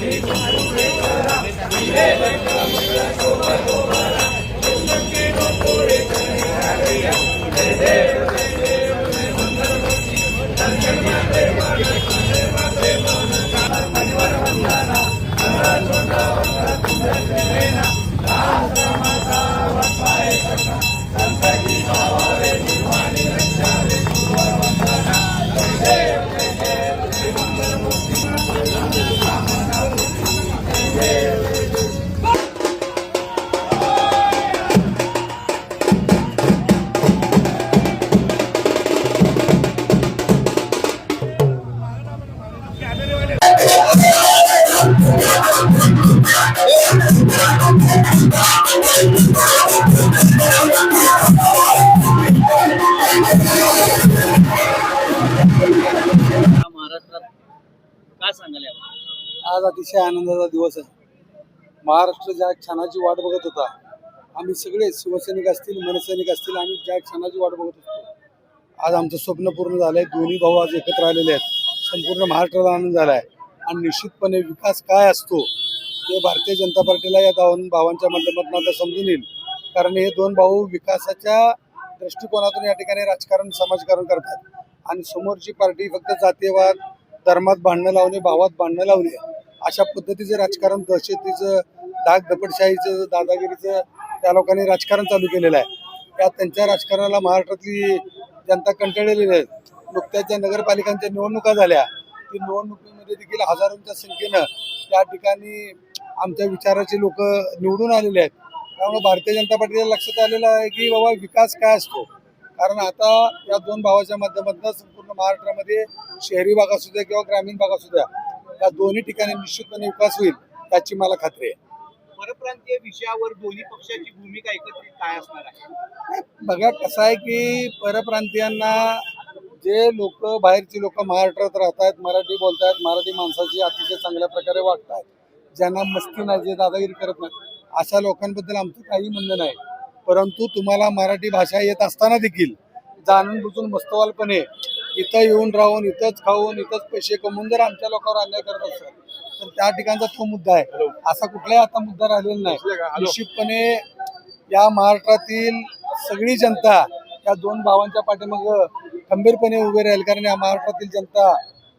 या आज अतिशय आनंदाचा दिवस आहे. महाराष्ट्र ज्या क्षणाची वाट बघत होता आम्ही सगळे शिवसैनिक असतील मनसैनिक असतील आम्ही ज्या क्षणाची वाट बघत होतो आज आमचं स्वप्न पूर्ण झालंय. दोन्ही भाऊ आज एकत्र आलेले आहेत. संपूर्ण महाराष्ट्राला आनंद झालाय. आणि निश्चितपणे विकास काय असतो हे भारतीय जनता पार्टीला या दोन भावांच्या माध्यमातून आता समजून येईल. कारण हे दोन भाऊ विकासाच्या दृष्टिकोनातून या ठिकाणी राजकारण समाजकारण करतात. आणि समोरची पार्टी फक्त जातीयवाद धर्मात भांडणं लावणे भावात भांडणं लावणे अशा पद्धतीचं राजकारण दहशतीचं डाग दपटशाहीचं दादागिरीचं त्या लोकांनी राजकारण चालू केलेलं आहे. त्या त्यांच्या राजकारणाला महाराष्ट्रातली जनता कंटाळलेली आहे नुकत्याच ज्या नगरपालिकांच्या निवडणुका झाल्या. ती निवडणुकीमध्ये देखील हजारोंच्या संख्येनं त्या ठिकाणी आमच्या विचाराचे लोक निवडून आलेले आहेत. त्यामुळे भारतीय जनता पार्टीला लक्षात आलेलं आहे की बाबा विकास काय असतो? कारण आता या दोन भावाच्या माध्यमातून संपूर्ण महाराष्ट्रामध्ये शहरी भाग असू द्या किंवा ग्रामीण भाग असू द्या या दोन्ही ठिकाणी निश्चितपणे विकास होईल याची मला खात्री आहे. परप्रांतीय विषयावर दोन्ही पक्षाची भूमिका एकत्रित काय असणार आहे? बघा कसं आहे की परप्रांतीयांना जे लोक बाहेरची लोक महाराष्ट्रात राहतात मराठी बोलतात मराठी माणसाची अतिशय चांगल्या प्रकारे वागतात ज्यांना मस्ती नाही जे दादागिरी करत नाही अशा लोकांबद्दल आमचं काही म्हणणं नाही. परंतु तुम्हाला मराठी भाषा येत असताना देखील जाणून बुजून मस्तवालपणे इथं येऊन राहून इथंच खाऊन इथंच पैसे कमवून जर आमच्या लोकांवर अन्याय करत असेल तर त्या ठिकाणचा तो मुद्दा आहे. असा कुठलाही आता मुद्दा राहिलेला नाही. निश्चितपणे या महाराष्ट्रातील सगळी जनता या दोन भावांच्या पाठीमाग खंबीरपणे उभे राहील. कारण या महाराष्ट्रातील जनता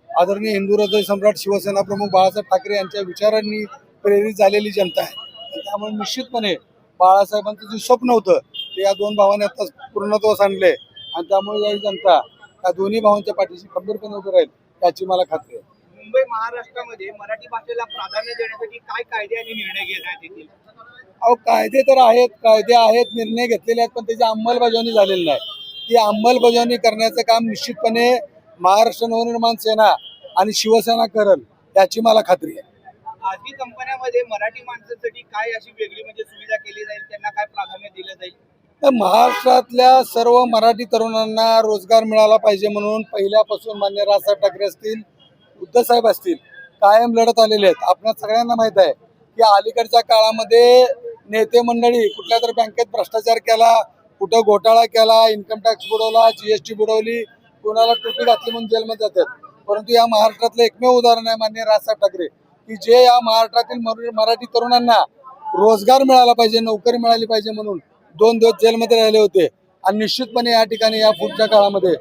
आदरणीय हिंदू हृदय सम्राट शिवसेना प्रमुख बाळासाहेब ठाकरे यांच्या विचारांनी प्रेरित झालेली जनता आहे. त्यामुळे निश्चितपणे बाळासाहेबांचं जे स्वप्न होतं ते या दोन भावांनी आता पूर्णत्वास आणले आणि त्यामुळे जनता या दोन्ही भावांच्या पाठीशी खंबीरपणे उभे राहील याची मला खात्री आहे. मुंबई महाराष्ट्रामध्ये मराठी भाषेला प्राधान्य देण्यासाठी काय कायदे आणि निर्णय घेण्यात येतील अहो कायदे तर आहेत कायदे आहेत निर्णय घेतलेले आहेत पण त्याची अंमलबजावणी झालेली नाही. ती अंमलबजावणी करण्याचं काम निश्चितपणे महाराष्ट्र नवनिर्माण सेना आणि शिवसेना करल याची मला खात्री आहे. खाजगी कंपन्यांमध्ये मराठी माणसांसाठी काय अशी वेगळी म्हणजे सुविधा केली जाईल? त्यांना काय प्राधान्य दिलं जाईल? महाराष्ट्रातल्या सर्व मराठी तरुणांना रोजगार मिळाला पाहिजे म्हणून पहिल्यापासून मान्य राजसाहेब ठाकरे असतील उद्धवसाहेब असतील कायम लढत आलेले आहेत. आपल्या सगळ्यांना माहीत आहे की अलीकडच्या काळामध्ये नेते मंडळी कुठल्या तर बँकेत भ्रष्टाचार केला कुठं घोटाळा केला इन्कम टॅक्स बुडवला जीएसटी बुडवली कोणाला टोपी घातली म्हणून जेलमध्ये जातात. परंतु या महाराष्ट्रातलं एकमेव उदाहरण आहे मान्य राजसाहेब ठाकरे की जे या महाराष्ट्रातील मराठी तरुणांना रोजगार मिळाला पाहिजे नोकरी मिळाली पाहिजे म्हणून दोन दिवस जेलमध्ये राहिले होते. आणि निश्चितपणे या ठिकाणी या पुढच्या काळामध्ये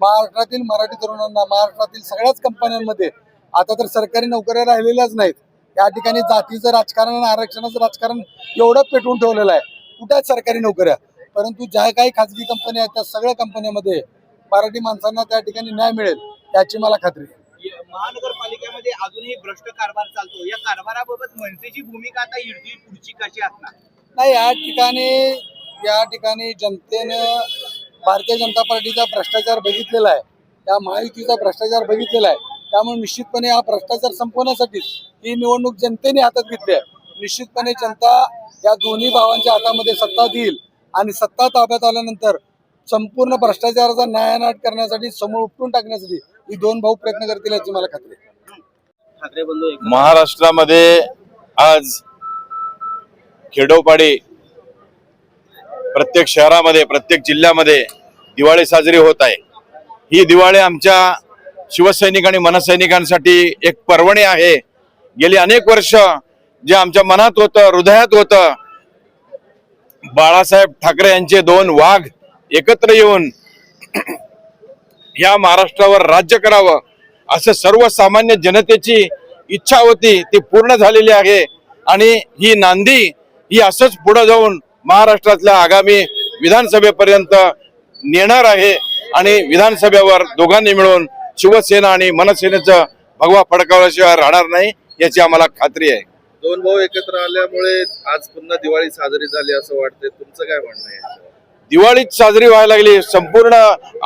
महाराष्ट्रातील मराठी तरुणांना महाराष्ट्रातील सगळ्याच कंपन्यांमध्ये आता तर सरकारी नोकऱ्या राहिलेल्याच नाहीत. या ठिकाणी जातीचं राजकारण आणि आरक्षणाचं राजकारण एवढं पेटवून ठेवलेलं आहे. कुठे आहेत सरकारी नोकऱ्या? परंतु ज्या काही खाजगी कंपन्या आहेत त्या सगळ्या कंपन्यांमध्ये मराठी माणसांना त्या ठिकाणी न्याय मिळेल याची मला खात्री आहे. महानगरपालिकेमध्ये अजूनही भ्रष्ट कारभार चालतो. या कारभाराबाबत मनसेची भूमिका आता पुढची कशी असणार? नाही या ठिकाणी या ठिकाणी जनतेनं भारतीय जनता पार्टीचा भ्रष्टाचार बघितलेला आहे. त्या महायुतीचा भ्रष्टाचार बघितलेला आहे. त्यामुळे निश्चितपणे हा भ्रष्टाचार संपवण्यासाठीच ही निवडणूक जनतेने हातात घेतली आहे. निश्चितपणे जनता या दोन्ही भावांच्या हातामध्ये सत्ता देईल आणि सत्ता ताब्यात आल्यानंतर संपूर्ण भ्रष्टाचाराचा न्यायनाट करण्यासाठी समोर उपटून टाकण्यासाठी ही दोन भाऊ प्रयत्न करतील याची मला खात्री आहे. महाराष्ट्रामध्ये आज खेडोपाडी प्रत्येक शहरामध्ये प्रत्येक जिल्ह्यामध्ये दिवाळी साजरी होत आहे. ही दिवाळी आमच्या शिवसैनिक आणि मनसैनिकांसाठी एक पर्वणी आहे. गेली अनेक वर्ष जे आमच्या मनात होतं हृदयात होतं बाळासाहेब ठाकरे यांचे दोन वाघ एकत्र येऊन या महाराष्ट्रावर राज्य करावं असं सर्वसामान्य जनतेची इच्छा होती ती पूर्ण झालेली आहे. आणि ही नांदी ही असंच पुढे जाऊन महाराष्ट्रातल्या आगामी विधानसभेपर्यंत नेणार आहे आणि विधानसभेवर दोघांनी मिळून शिवसेना आणि मनसेनेचं भगवा फडकावल्याशिवाय राहणार नाही याची आम्हाला खात्री आहे. दोन भाऊ एकत्र आल्यामुळे आज पुन्हा दिवाळी साजरी झाली असं वाटतंय. तुमचं काय म्हणणं आहे? दिवाळीच साजरी व्हायला लागली. संपूर्ण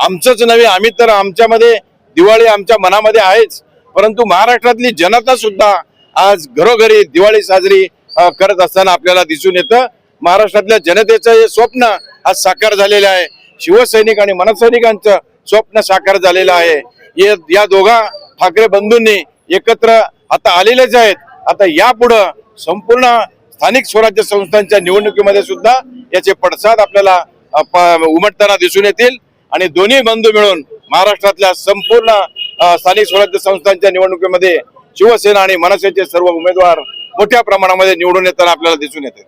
आमचंच नव्हे आम्ही तर आमच्यामध्ये दिवाळी आमच्या मनामध्ये आहेच. परंतु महाराष्ट्रातली जनता सुद्धा आज घरोघरी दिवाळी साजरी करत असताना आपल्याला दिसून येतं. महाराष्ट्रातल्या जनतेचं हे स्वप्न आज साकार झालेलं आहे. शिवसैनिक आणि मनसैनिकांचं स्वप्न साकार झालेलं आहे. या दोघा ठाकरे बंधूंनी एकत्र आता आलेलेच आहेत. आता यापुढं संपूर्ण स्थानिक स्वराज्य संस्थांच्या निवडणुकीमध्ये सुद्धा याचे पडसाद आपल्याला प- उमटताना दिसून येतील. आणि दोन्ही बंधू मिळून महाराष्ट्रातल्या संपूर्ण स्थानिक स्वराज्य संस्थांच्या निवडणुकीमध्ये शिवसेना आणि मनसेचे सर्व उमेदवार मोठ्या प्रमाणामध्ये निवडून येताना आपल्याला दिसून येतील.